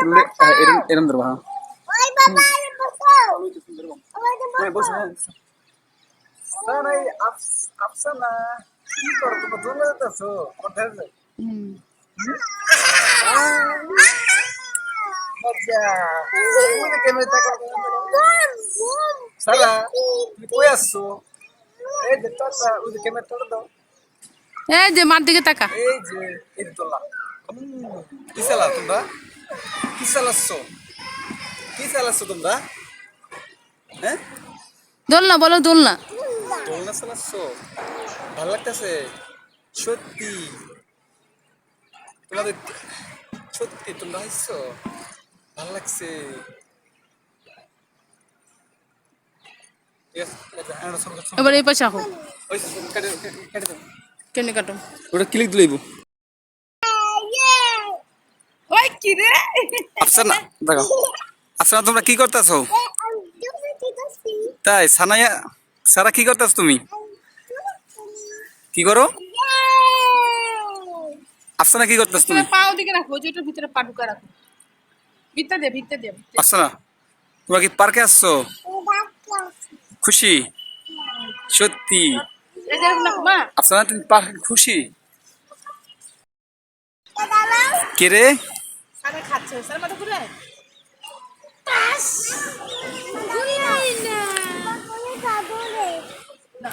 এরম এরম ধরবো হ্যাঁ। ওই বাবা আর বসো। ওই যে হ্যাঁ বসো হ্যাঁ। সারা কই আসছো এই যে টাটা ওই যে ক্যামেরা টাটা দাও। এই যে মার দিকে তাকা। এই যে এই তোলা। কি তোমরা? কি চালাচ্ছ? কি চালাচ্ছ তোমরা? হ্যাঁ? দোলনা বলো দোলনা। দোলনা চালাচ্ছ? ভালো লাগতেছে? সত্যি। তোমাদের সত্যি তোমরা হাসছো? ভালো লাগছে। কাটো। এবার এই পাশে আহো। ওই কেটে- কেটে- কেটে দাও। কেনে কাটো। ওটা ক্লিক দিলেইব ওই কি রে আফসার দেখো। আফসার না, তোমরা কি করতেছো? তাই সানায়া সারা কি করতেছ তুমি? কি করো? আফসানা কি করতেছ তুমি তুমি? পাও দিকে রাখো যেটার ভিতরে পা ঢুকা রাখো। ভিতরে দে ভিতরে দে আফসানা তোমরা কি পার্কে আসছো? খুশি? সত্যি? আফসানা তুমি পার্কে খুশি? কে রে? সারা খাচ্ছে সারা মাথা ঘুরে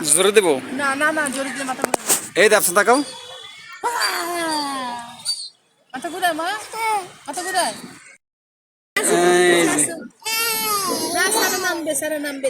জোরে দেবো? না না না জোরে দিলে মাথা ঘুরে এই দে আফসানা তাকাও। মাথা ঘুরে মা। মাথা ঘুরে এই যে। না সারা নামবে সারা নামবে